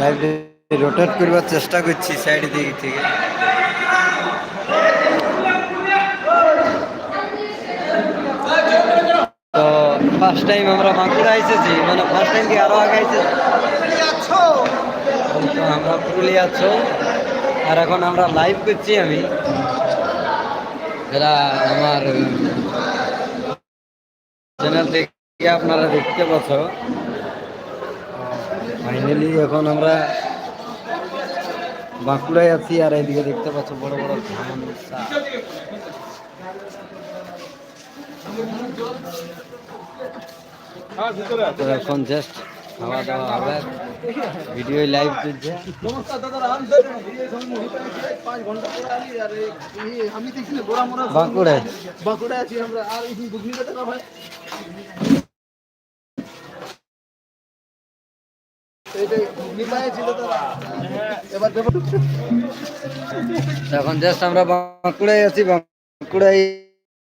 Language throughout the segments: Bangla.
লাইভে রোটেট করবার চেষ্টা করছি সাইড দিক থেকে। তো ফার্স্ট টাইম আমরা বাঁকুড়া এসেছি মানে ফার্স্ট টাইম কি আরও আগে এসেছি আমরা পুরুলিয়া আছো, আর এখন আমরা লাইভ করছি আমি। এরা আমার চ্যানেল থেকে আপনারা দেখতে পাচ্ছ। ফাইনালি এখন আমরা বাঁকুড়ায় আছি আর এইদিকে দেখতে পাচ্ছ বড় বড় ধান এখন জাস্ট খাওয়া দাওয়া হবে। ভিডিও লাইভ চলছে বাঁকুড়ায়। বাঁকুড়ায় আছি আমরা। আর এখন জাস্ট আমরা বাঁকুড়ায় আছি, বাঁকুড়ায়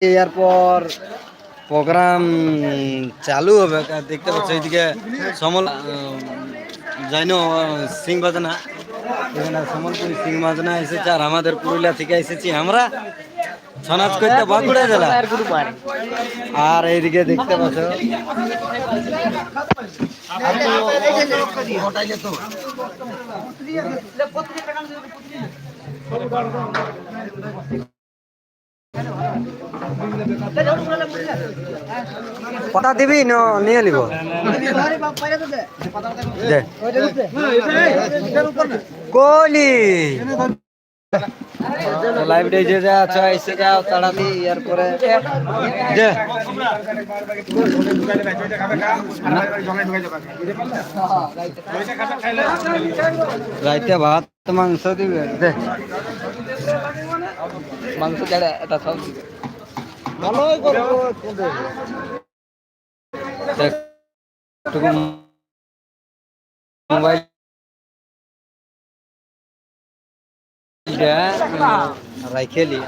এরপর প্রোগ্রাম চালু হবে। দেখতে পাচ্ছ এইদিকে সমল জানো সিং বাজনা। এখানে সম্বলপুরি সিং বাজনা এসেছে, আর আমাদের পুরুলিয়া থেকে এসেছি আমরা। করতে বাঁকুড়া জেলা। আর এইদিকে দেখতে পাচ্ছ। পাতা দিবি নিয়ে নিব। দে। লাইভ যে যা আছো এসে পরে দে রাইতে ভাত, মাংস দিবে, দে। মাংস ছাড়া এটা সব দিবে। ভালোই করব মোবাইল রাইখেলি।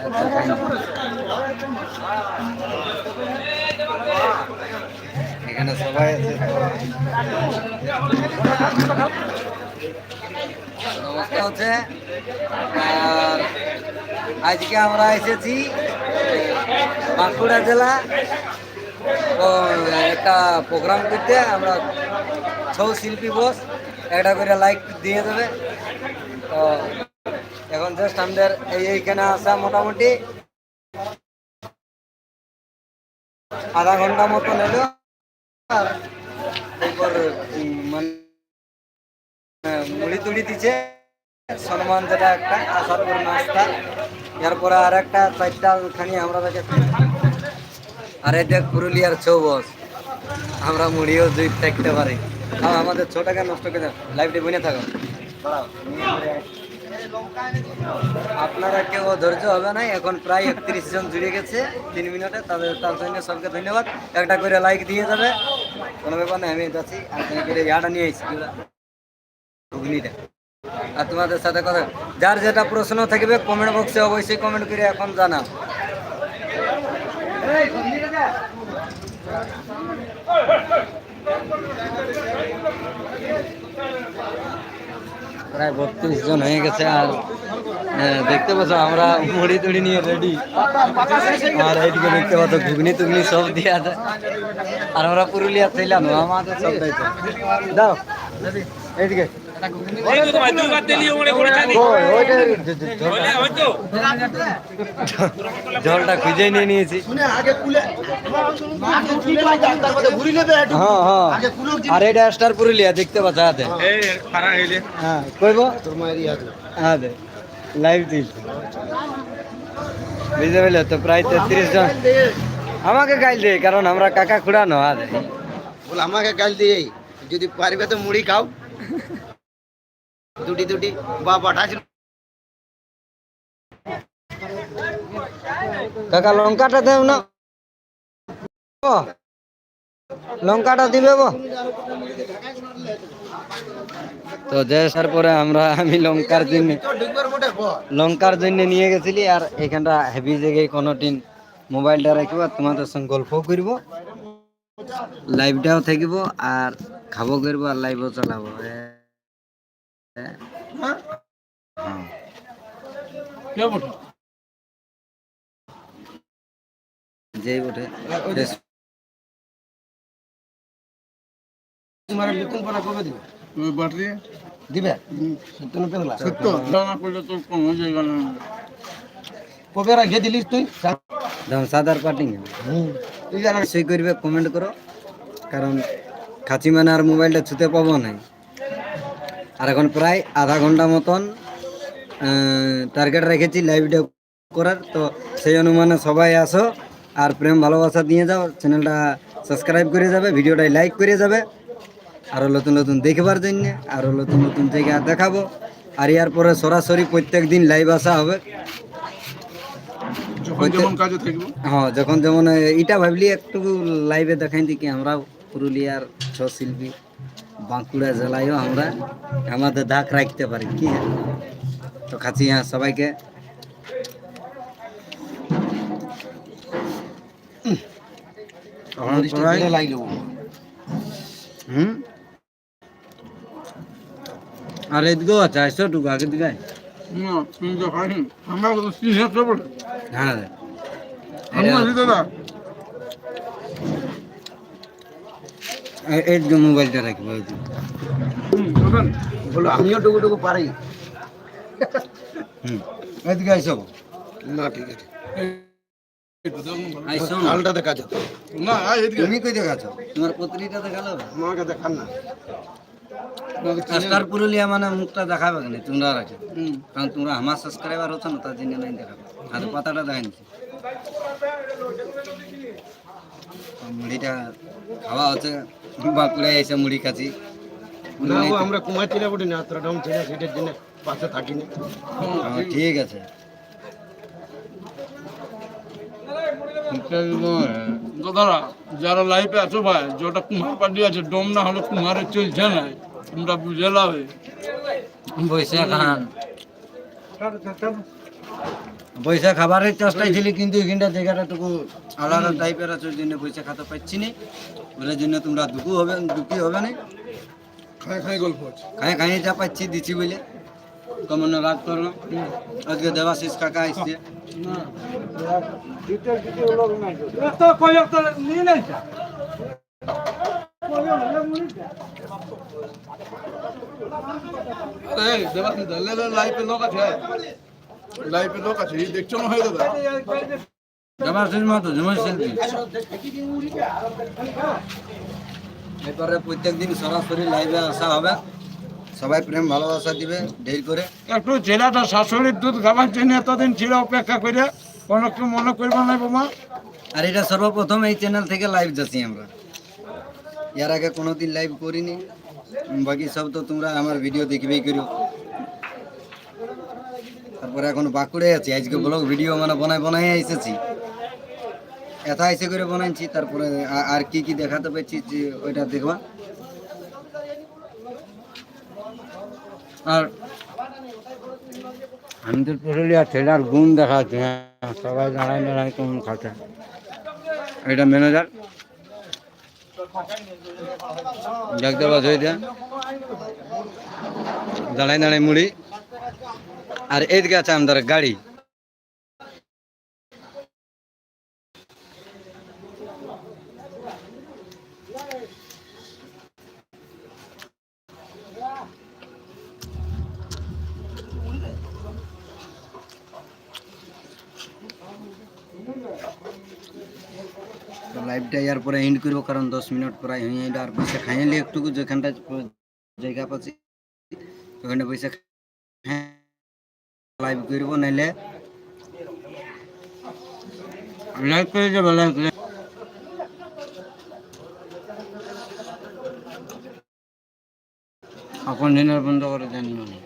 এখানে সবাই আছে নমস্কার হচ্ছে। আজকে আমরা এসেছি বাঁকুড়া জেলা। একটা প্রোগ্রাম করতে আমরা ছৌ শিল্পী বস, একটা করে লাইক দিয়ে দেবে। তো এখন জাস্ট আমাদের এই এইখানে আসা মোটামুটি আধা ঘণ্টা মতো নিল আর এরপর মানে মুড়ি তুড়ি দিচ্ছে সম্মান যেটা একটা আসার পর নাস্তা। এরপরে আর একটা চারটা খানি আমরা তাকে আরে দেখ পুরুলিয়ার ছৌ বস আমরা মুড়িও দুই থাকতে পারি। আমাদের ছোটাকে নষ্ট করে লাইফটি বনে থাকো। আপনারা কেউ ধৈর্য হবে না এখন প্রায় একত্রিশ জন জুড়ে গেছে, তিন মিনিটে তাদের তার জন্য সবকে ধন্যবাদ। একটা করে লাইক দিয়ে যাবে। কোনো ব্যাপার না, আমি যাচ্ছি, আর করে ইয়াটা নিয়ে এসেছি আর তোমাদের সাথে কথা, যার যেটা প্রশ্ন থাকবে কমেন্ট বক্সে অবশ্যই কমেন্ট করে এখন জানাও। প্রায় বত্রিশ জন হয়ে গেছে আর দেখতে পাচ্ছ আমরা মুড়ি তুড়ি নিয়ে রেডি আর এইদিকে দেখতে পাচ্ছ ঘুগনি টুগনি সব দিয়ে আছে আর আমরা পুরুলিয়া ছিলাম আমাদের সব দায়িত্ব। দাও এইদিকে। জলটা- জলটা খুঁজে নিয়ে নিয়েছি। শুনে আগে কুলে আগে ঠিক হয়ে হ্যাঁ। হ্যাঁ আর এটা স্টার পুরুলিয়া দেখতে পাচ্ছ হাতে হ্যাঁ কইব? তোর হ্যাঁ লাইভ দিল বুঝতে পারলে তো প্রায় তেত্রিশ জন। আমাকে গাইল দে কারণ আমরা কাকা খুড়া ন বল আমাকে কাল দিয়ে যদি পারবে তো মুড়ি খাও। দুটি দুটি বা পাঠাস কাকা, লঙ্কাটা দেও না। লঙ্কাটা দিবে তো দেশার পরে আমরা, আমি লঙ্কার জন্য লঙ্কার জন্য নিয়ে গেছিলি আর এখানটা হেভি জায়গায় কোনো দিন মোবাইলটা রাখব, তোমাদের সঙ্গে গল্প করব লাইভটাও থাকিব আর খাব করব আর লাইভও চালাবো। হ্যাঁ। হ্যাঁ কে বটে? যেই ওঠে তোমার লিটন পাড়া কবে দিবে? ওই বাটরি দিবে? সত্তর পেলা সত্য। না করলে তোর কোনো জায়গা না। কবে রাখে দিলিস তুই? যখন সাদার পার্টি হুম। তুই জানা সই করবে কমেন্ট করো। কারণ খাচি মানে আর মোবাইলটা ছুতে পাবো না আর এখন প্রায় আধা ঘণ্টা মতন টার্গেট রেখেছি লাইভটা করার। তো সেই অনুমানে সবাই আসো আর প্রেম ভালোবাসা দিয়ে যাও। চ্যানেলটা সাবস্ক্রাইব করে যাবে ভিডিওটাই লাইক করে যাবে। আরও নতুন নতুন দেখবার জন্য আরও নতুন নতুন জায়গা দেখাবো। আর ইয়ার পরে সরাসরি প্রত্যেক দিন লাইভ আসা হবে। যখন যেমন হ্যাঁ যখন যেমন এটা ভাবলি একটু লাইভে দেখাই দিকে আমরাও পুরুলিয়ার ছ শিল্পী। বাঁকুড়া জেলায়ও আমরা আমাদের ধাক রাখতে পারি কি? তো খাচ্ছি হ্যাঁ সবাইকে। হুম? আর এদিকেও আছে আসো টুকু আগে দিকে হ্যাঁ। দাদা এ- এই যে। মোবাইলটা রাখব বলো আমিও টুকু টুকু পারি। হুম। এদিকে আইসো। না ঠিক আছে। আইসো আলটা দেখা যেত না আয় এদিকে। তুমি কই দেখাছো তোমার পত্রিটা দেখাল? আমাকে দেখান না। স্টার পুরুলিয়া মানে মুখটা দেখাবে না তোমরা রাখে কারণ তোমরা আমার সাবস্ক্রাইবার হতো না তার জন্য নাই দেখাবে। আর পাতাটা মুড়িটা খাওয়া হচ্ছে। বাঁকুড়ায় এসে মুড়ি খাচ্ছি। না ও আমরা বটি না তোরা ডম ছিল সেটার জন্য পাশে থাকিনি। হ্যাঁ, ঠিক আছে। দাদারা যারা লাইফে আছো ভাই যেটা কুমার পার্টি আছে ডম না হলে কুমারে চলছে না তোমরা বুঝে লাবে বৈশাখ খান বৈশাখ খাবারের চেষ্টায় ছিলি কিন্তু এখানটা জায়গাটা টুকু আলাদা টাইপের আছে ওই জন্য বৈশাখ খাতে পাচ্ছি না। ওই জন্য তোমরা দুঃখু হবে দুঃখী হবে না। খাই খাই গল্প আছে। খাই খাই যা পাচ্ছি দিচ্ছি বলে। কমন রাত করল আজকে দেবাশিস কাকা আসছে আরে দেবাশিস লাইফে লোক আছে। লাইফে লোক আছে এই দেখছ না হয় দাদা? দেবাশিস মতো জমা শিল্পী এরপরে প্রত্যেক দিন সরাসরি লাইভে আসা হবে। সবাই প্রেম ভালোবাসা দিবে দেরি করে। একটু ছেলেটা শাশুড়ির দুধ খাবার জন্য এতদিন ছিল অপেক্ষা করে কোনো কেউ মনে করব না বোমা। আর এটা সর্বপ্রথম এই চ্যানেল থেকে লাইভ যাচ্ছি আমরা। এর আগে কোনোদিন লাইভ করিনি। বাকি সব তো তোমরা আমার ভিডিও দেখবেই করো তারপরে এখন বাঁকুড়ে আছি। আজকে ব্লগ ভিডিও মানে বানাই বানাই এসেছি। এথা এসে করে বানাইছি তারপরে আর কি কি দেখাতে পেরেছি যে ওইটা দেখবা। আর আমি তো পুরুলিয়া ছেলের গুণ দেখাচ্ছি হ্যাঁ। সবাই দাঁড়ায় দাঁড়ায় কেমন খাচ্ছে। এটা ম্যানেজার দেখতে পাচ্ছ এটা দাঁড়ায় দাঁড়ায় মুড়ি। আর এইদিকে আছে আমাদের গাড়ি। লাইভটা ইয়ার পরে এন্ড করব, কারণ দশ মিনিট প্রায় হয়ে আর পয়সা খাইলে একটু যেখানটা জায়গা পাচ্ছি ওখানে পয়সা লাইভ করব নাইলে লাইভ করে যাব লাইভ এখন ডিনার বন্ধ করে জানি মানে।